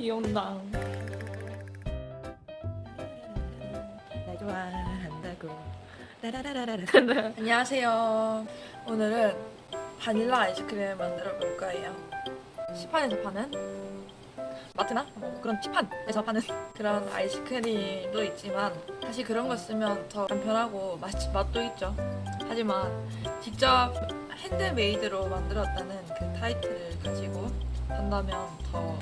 귀여운다. 나 좋아한다고. 라라라라라. 안녕하세요. 오늘은 바닐라 아이스크림을 만들어 볼 거예요. 시판에서 파는 마트나 뭐 그런 티판에서 파는 그런 아이스크림도 있지만 사실 그런 거 쓰면 더 간편하고 맛, 맛도 있죠. 하지만 직접 핸드메이드로 만들었다는 그 타이틀을 가지고 한다면 더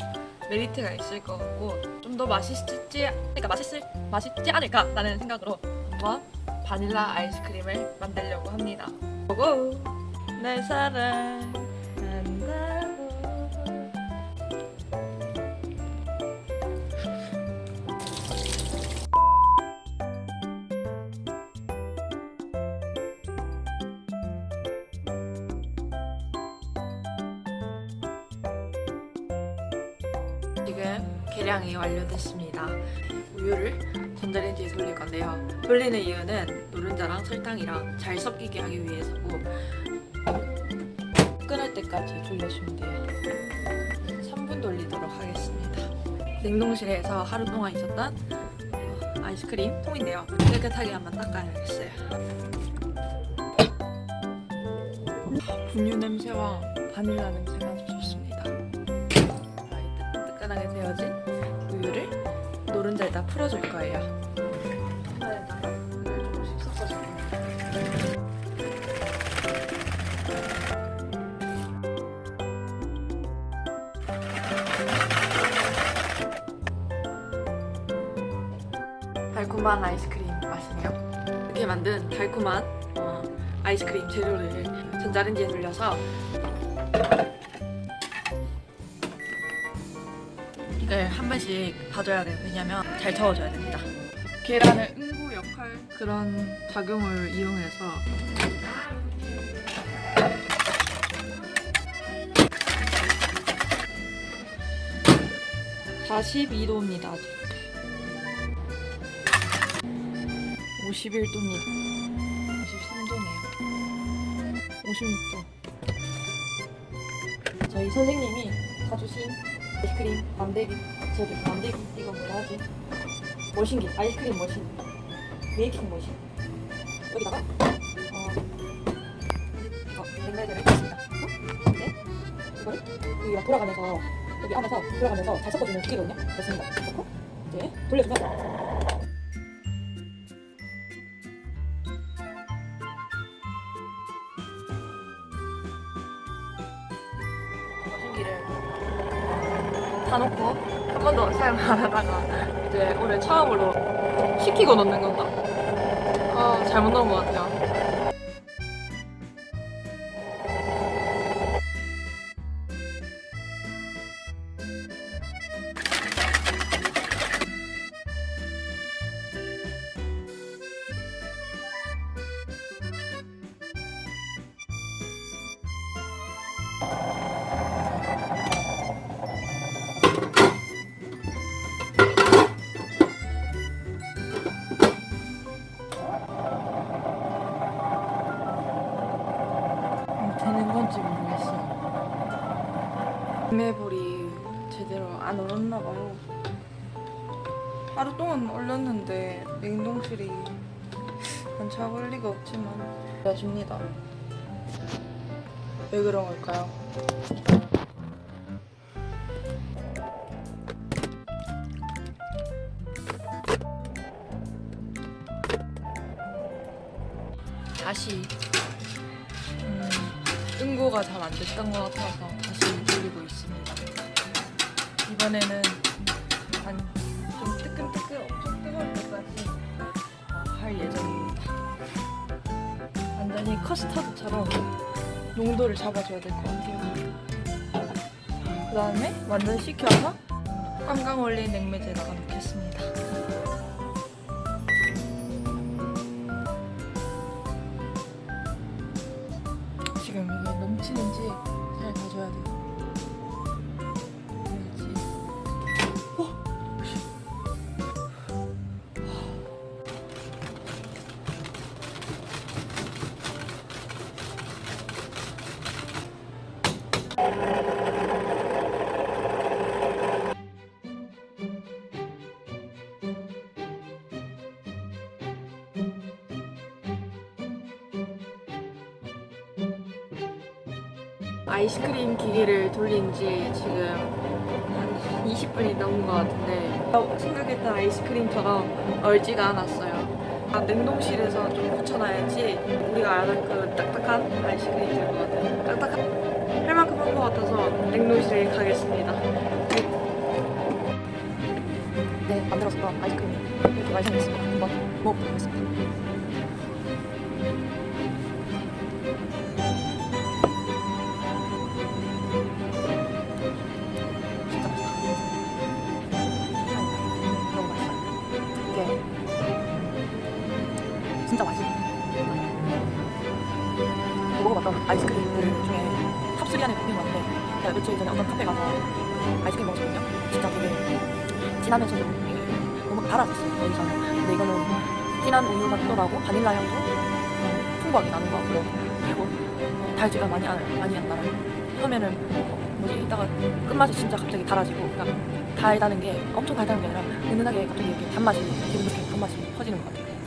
메리트가 있을 것 같고 좀 더 맛있지 그러니까 맛있을 맛있지 않을까라는 생각으로 한번 바닐라 아이스크림을 만들려고 합니다. 고고 날 사랑 지금 계량이 완료됐습니다. 우유를 전자레인지에 돌릴 건데요. 돌리는 이유는 노른자랑 설탕이랑 잘 섞이게 하기 위해서고 끊을 때까지 돌려주면 돼요. 3분 돌리도록 하겠습니다. 냉동실에서 하루 동안 있었던 어, 아이스크림 통인데요. 깨끗하게 한번 닦아야겠어요. 분유 냄새와 바닐라 냄새가 노른자에다 풀어줄 거예요. 달콤한 아이스크림 맛이네요. 이렇게 만든 달콤한 어, 아이스크림 재료를 전자레인지에 돌려서 한 번씩 봐줘야 돼요. 왜냐면 잘 저어줘야 됩니다. 계란의 응고 역할. 그런 작용을 이용해서. (42도입니다) 아직 51도입니다. 53도네요. 56도. 저희 선생님이 사주신 아이스크림 만들기 재료 만들기 이거 뭐라 하지? 머신기 아이스크림 머신 메이킹 머신. 여기다가 어 이거 냉매들을 넣습니다. 이제 이거를 여기가 돌아가면서 여기 안에서 돌아가면서 잘 섞어주는 기계거든요. 넣습니다. 넣고 이제 돌려주면 한 번도 사용 안 하다가 이제 오늘 처음으로 시키고 넣는 건가? 아 잘못 넣은 것 같아요. 되는 건지 모르겠어요. 매불이 제대로 안 얼었나 봐요. 하루 동안 얼렸는데 냉동실이 안 차볼 리가 없지만 여줍니다. 왜 그런 걸까요? 다시 음, 응고가 잘 안 됐던 것 같아서 다시 돌리고 있습니다. 이번에는 한좀 뜨끈뜨끈 엄청 뜨거울 때까지 어, 할 예정입니다. 완전히 커스터드처럼 농도를 잡아줘야 될 것 같아요. 그 다음에 완전 식혀서 꽝꽝 올린 냉매제에다가 넣겠습니다. 줘야 돼요. 아이스크림 기계를 돌린 지 지금 한 20분이 넘은 것 같은데 어, 생각했던 아이스크림처럼 얼지가 않았어요. 아, 냉동실에서 좀 붙여놔야지 우리가 알던 그 딱딱한 아이스크림이 될 것 같아요. 딱딱한 할 만큼 한 것 같아서 냉동실에 가겠습니다. 네, 만들었었던 아이스크림이 이렇게 완성됐습니다. 한번 먹어보겠습니다. 진하면서도 너무 달아졌어요. 여기서는. 근데 이거는 진한 우유 맛도 나고 바닐라 향도 음, 풍부하게 나는 것 같고 그리고 어, 달지가 많이 안, 많이 안 나요. 처음에는 어, 뭐지 이따가 끝맛이 진짜 갑자기 달아지고 그러니까 달다는 게 엄청 달다는 게 아니라 은은하게 갑자기 이렇게 단맛이 기분 좋게 단맛이 퍼지는 것 같아요.